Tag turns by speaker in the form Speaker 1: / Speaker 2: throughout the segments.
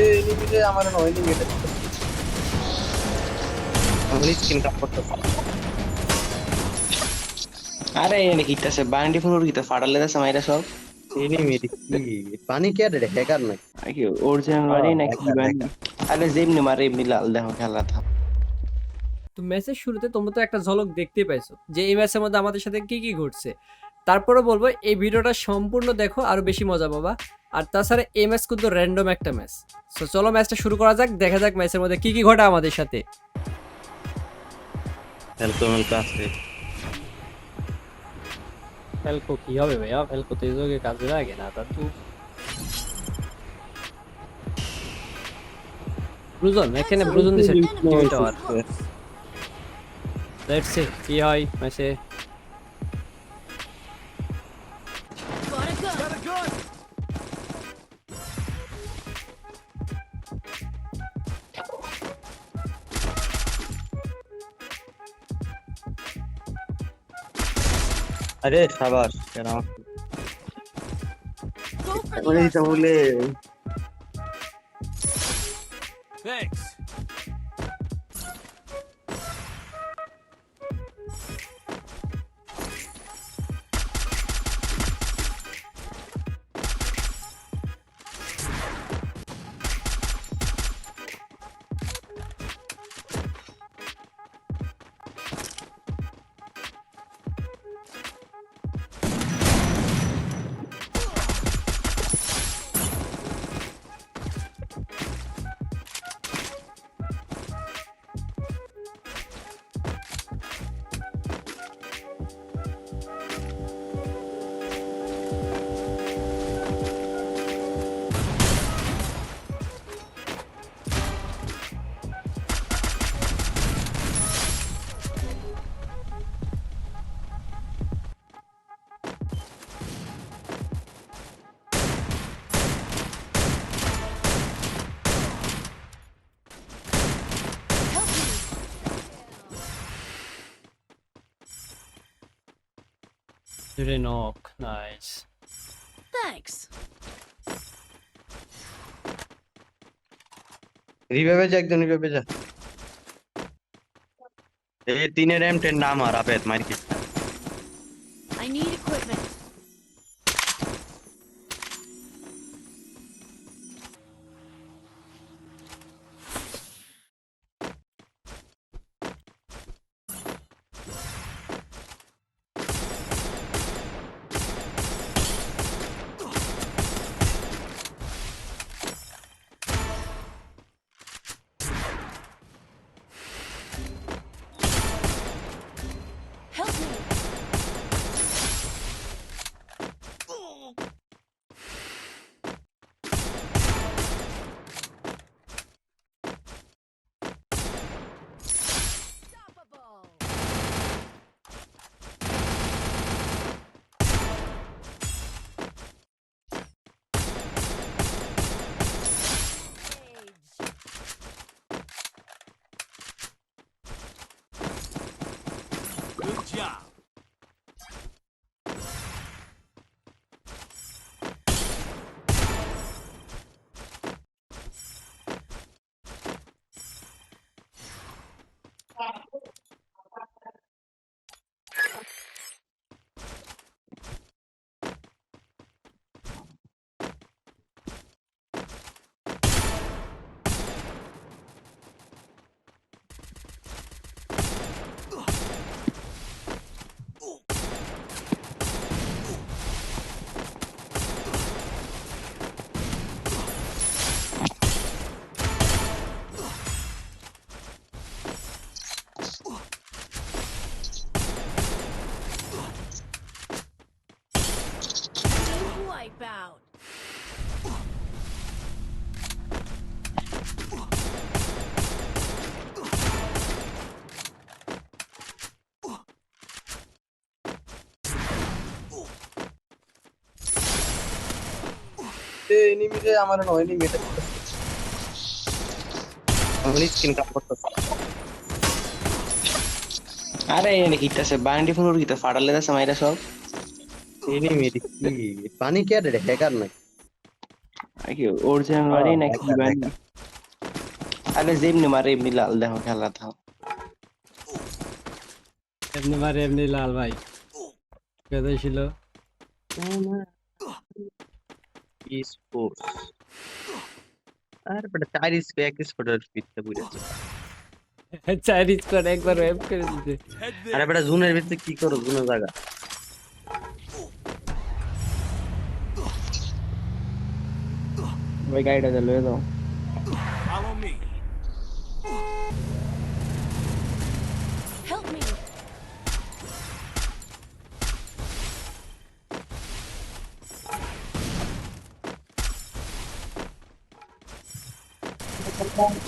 Speaker 1: এনিমিতে আমার নয় এনিমি
Speaker 2: আমি স্ক্রিন কাপ করতেছি
Speaker 3: আরে এনে কিতাছে বান্ডি ফোন কিতা ফাটালে দাস মাইরা সব।
Speaker 2: এনিমি কি? পানি কে রে হ্যাকার নাই
Speaker 3: কি অরিজিনাল মারি নাকি বান্ডি? আরে যেমনি মারে এমনি লাল দেখো খেলা
Speaker 4: তো ম্যাচের শুরুতে তোমরা তো একটা ঝলক দেখতে পাইছো যে এই ম্যাচের মধ্যে আমাদের সাথে কি কি ঘটছে? তারপরে বলব এই ভিডিওটা সম্পূর্ণ দেখো আরও বেশি মজা পাবা। আর তাছাড়া এই ম্যাচ কিন্তু র্যান্ডম একটা ম্যাচ। তো চলো ম্যাচটা শুরু করা যাক দেখা যাক ম্যাচের মধ্যে কি কি ঘটে আমাদের সাথে।
Speaker 2: আছে
Speaker 4: ফেলকো কি হবে ভাইয়া? ফেলকো তো এই কাজে লাগে না তা তুই ব্রুজন এখানে ব্রুজন দিছে টিভি টাওয়ার। লেটস সি কি হয় ম্যাচে?
Speaker 2: আরে সাবাস কেন?
Speaker 5: Go for
Speaker 2: ওরে
Speaker 5: the
Speaker 2: তাহলে
Speaker 4: Did knock? Nice.
Speaker 5: Thanks.
Speaker 2: রিভাইভে যা একজন রিভাইভে যা এই তিনের এম টেন নাম আর আপেত মার্কেট
Speaker 5: Wipeout.
Speaker 1: এনিমিতে আমার নয় এনিমি এটা
Speaker 2: আমি স্ক্রিন কাপ করতেছি
Speaker 3: আরে এনে কিতাছে বান্ডি ফোন কিতা ফাটালে দাস মাইরা সব
Speaker 2: এনিমি কি পানি কে রে হ্যাকার নাই
Speaker 3: নাকি অরিজিনাল বাড়ি নাকি বাড়ি আরে যেমনি মারে এমনি লাল দেখো খেলা থাও।
Speaker 4: এমনি মারে এমনি লাল ভাই। কথা ছিল?
Speaker 2: স্পোর্টস আর বেটা চার স্পে এক স্পোর্টের পিঠতে বুঝেছে
Speaker 4: চাইনিজ কোড একবার ওয়েব করে দিতে
Speaker 2: আরে বেটা জুনের ভিতরে কি করো জুনের জায়গা?
Speaker 3: Vai cair da ledo.
Speaker 5: Follow me. Thank you.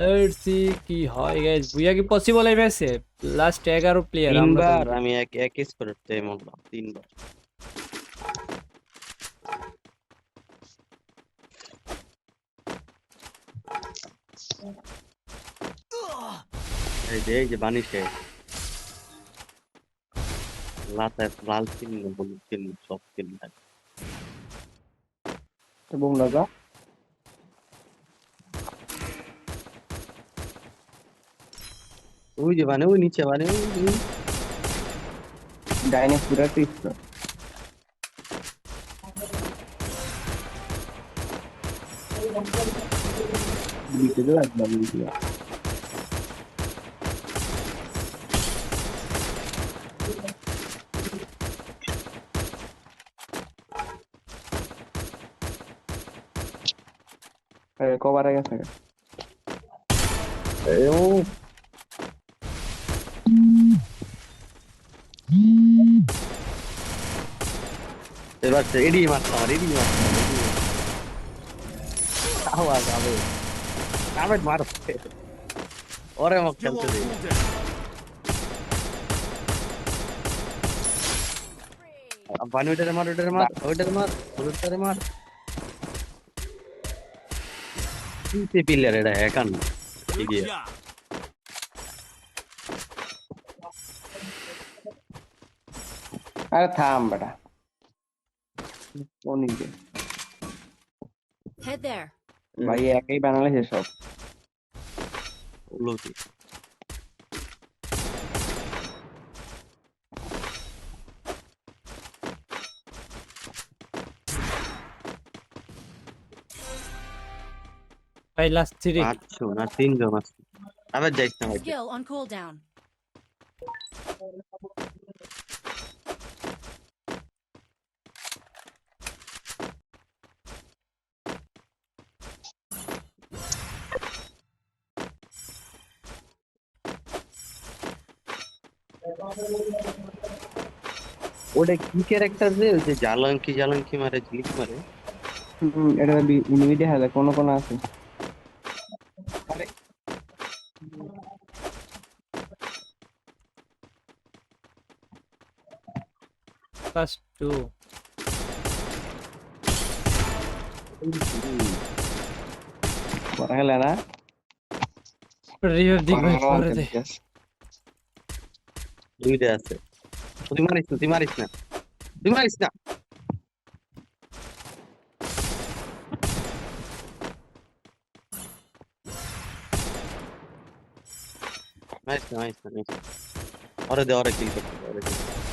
Speaker 4: Let's see কি হয় গাইস বুইয়া কি পসিবল এই ম্যাচে লাস্ট 11 প্লেয়ার আমরা
Speaker 2: তিনবার আমি এক এক টাইম মরলাম তিনবার। এই যে এই যে বানিশে লাতায় লাল চিহ্ন চিহ্ন সব চিহ্ন থাকে
Speaker 3: তো বুম वो
Speaker 2: भी जवान है वो नीचे वाले हैं डायने
Speaker 3: पूरा ट्रिप का। नीचे तो लगना नीचे अरे कवर
Speaker 2: आ गया सर ए ओ মারতে আমার এডি মারতে আমার এডি আওয়াজ আবে আবে মারছে ওরে মক খেলতে দে পানি ওইটারে মার ওইটারে মার ওইটারে মার ওইটারে মার তিনটে পিলার এটা একান এগিয়ে
Speaker 3: আরে থাম বেটা অনিকে
Speaker 5: Head there.
Speaker 3: ভাই একাই বানালে সব
Speaker 2: উলোকি
Speaker 4: ভাই লাস্ট 3
Speaker 2: পাঁচশো না তিনজন আছে আবার যাইস না ভাই
Speaker 5: Skill on
Speaker 2: ওটা কি ক্যারেক্টার রে? ওই যে জালাঙ্কি জালাঙ্কি মারে ঝিলিক মারে।
Speaker 3: হুম, এটা দেখা যায় কোন কোন আছে?
Speaker 4: ফার্স্ট 2
Speaker 3: করা গেলে না
Speaker 4: রিভাইভ দিক ভাই পরে দে
Speaker 2: দুইটা আছে তুই মারিস না তুই মারিস না তুই মারিস না মারিস না মারিস না মারিস না ওরে দে ওরে কিল করতে দে, ওরে kill করতে দে।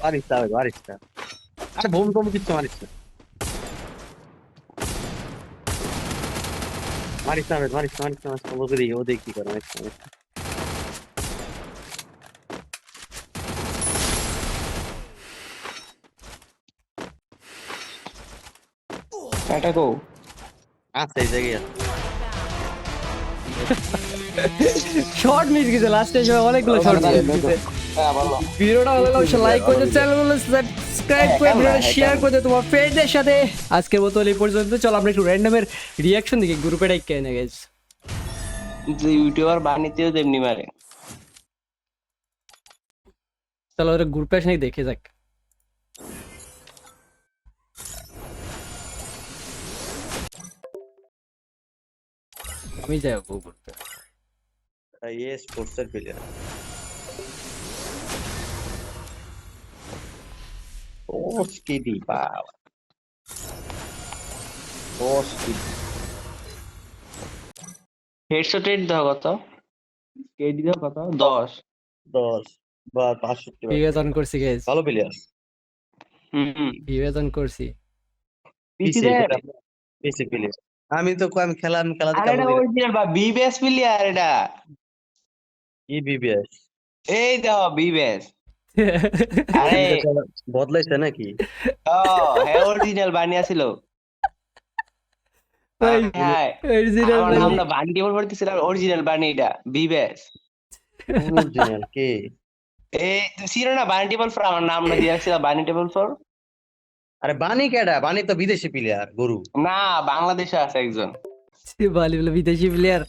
Speaker 2: মারিস না মারিস না আরে বোম টোম কিচ্ছু মারিস না মারিস না মারিস না মারিস না ওকে দেখি ও দেখি করে মারিস না
Speaker 3: টাটা গো
Speaker 2: আচ্ছা এই জায়গায়
Speaker 4: শর্ট মিস গেছে লাস্টে অনেকগুলো শর্ট মিস গেছে ভিডিওটা ভালো লাগলে লাইক করে চ্যানেলগুলো সাবস্ক্রাইব করে ভিডিওটা শেয়ার করে তোমার ফ্রেন্ডদের সাথে। আজকের মতো এই পর্যন্ত চলো আমরা একটু র্যান্ডমের রিয়াকশন দেখি গ্রুপে ডাইক কেনে গেছে
Speaker 3: যে ইউটিউবার বানিতেও তেমনি মারে।
Speaker 4: চলো ওরা গ্রুপে আসে নাকি দেখে যাক। আমি যাই গ্রুপে
Speaker 2: এই স্পোর্টসের প্লেয়ার ও স্কিডি বাবা ও স্কিডি
Speaker 3: হেডশট রেট দাও কত? কেডি দাও কত? দশ।
Speaker 2: দশ। বা পাঁচষট্টি
Speaker 4: বিবেচন করছি গাইজ
Speaker 2: ভালো প্লেয়ার
Speaker 3: হুম
Speaker 4: বিবেচন করছি
Speaker 3: পিসি
Speaker 2: প্লেয়ার আমি তো আমি খেলা আমি খেলা
Speaker 3: আরে এটা অরিজিনাল বা বিবেস প্লেয়ার এটা।
Speaker 2: ই বিবিএস
Speaker 3: এই দাও বিবেস আরে
Speaker 2: বদলাইছে নাকি?
Speaker 3: হ্যাঁ অরিজিনাল আমার নামটা বানি অরিজিনাল এটা বিবেস।
Speaker 2: অরিজিনাল কে?
Speaker 3: এই তুই ছিল না বানি টেবল ফর? আমার নাম না দিয়ে রাখছিল বানি টেবল ফর।
Speaker 2: আরে বানি কেডা? বানি তো বিদেশি প্লেয়ার গরু।
Speaker 3: না বাংলাদেশে আছে একজন।
Speaker 4: বালি বলে বিদেশি প্লেয়ার